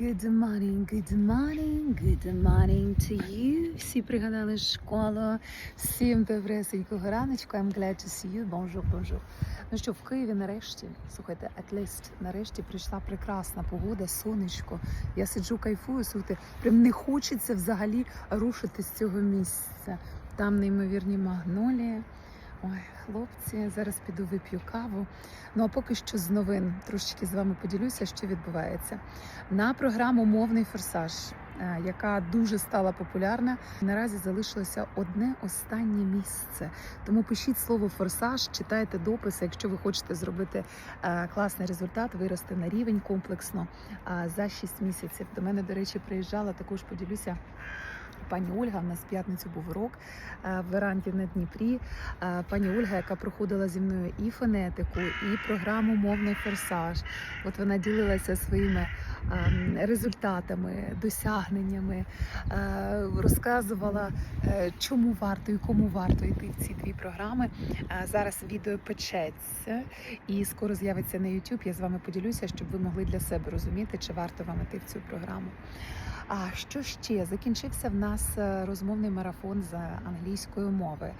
Good morning, good morning, good morning to you. Всі пригадали школу. Всім добресенького раночку. I'm glad to see you. Bonjour, bonjour. Ну що, в Києві нарешті, слухайте, at least, нарешті прийшла прекрасна погода, сонечко. Я сиджу, кайфую, слухайте, прям не хочеться взагалі рушити з цього місця. Там неймовірні магнолії. Ой, хлопці, зараз піду вип'ю каву. Ну а поки що з новин трошечки з вами поділюся, що відбувається. На програму Мовний форсаж, е, яка дуже стала популярна, наразі залишилося одне останнє місце. Тому пишіть слово форсаж, читайте дописи, якщо ви хочете зробити е, класний результат, вирости на рівень комплексно е, за 6 місяців. До мене, до речі, приїжджала також поділюся. Пані Ольга, в нас п'ятницю був урок в веранді на Дніпрі. Пані Ольга, яка проходила зі мною і фонетику, і програму Мовний форсаж. От вона ділилася своїми результатами, досягненнями, розказувала, е, чому варто і кому варто йти в ці дві програми. Зараз відео печеться і скоро з'явиться на YouTube. Я з вами поділюся, щоб ви могли для себе розуміти, чи варто вам іти в цю програму. А що ще закінчився в нас е, розмовний марафон з англійської мови.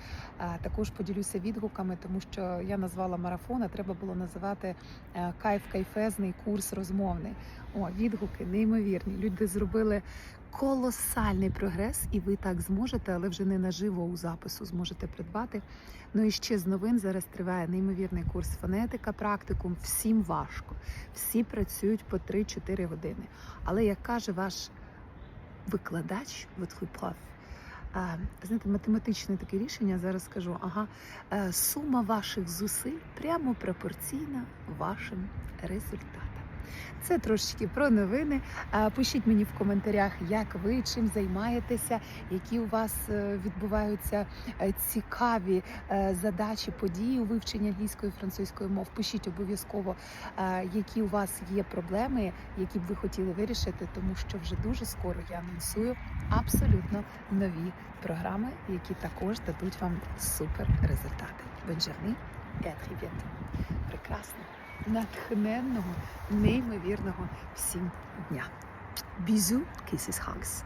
Е, Також поділюся відгуками, тому що я назвала марафон, а треба було називати е, кайф кайфезний курс розмовний. О, відгуки неймовірні. Люди зробили колосальний прогрес, і ви так зможете, але вже не наживо у запису зможете придбати. Ну і ще з новин зараз триває неймовірний курс фонетика, практикум. Всім важко. Всі працюють по 3-4 години. Але як каже ваш викладач, votre prof, знаєте, математичне таке рішення, зараз скажу, ага, е, сума ваших зусиль прямо пропорційна вашим результатам. Це трошечки про новини. Пишіть мені в коментарях, як ви чим займаєтеся, які у вас е, відбуваються е, цікаві е, задачі, події у вивченні англійської і французької мов. Пишіть обов'язково, які у вас є проблеми, які б ви хотіли вирішити, тому що вже дуже скоро я анонсую абсолютно нові програми, які також дадуть вам супер результати. Бонжарні і à. Прекрасно, натхненного, неймовірного всім дня. Бізу, Кисис hugs.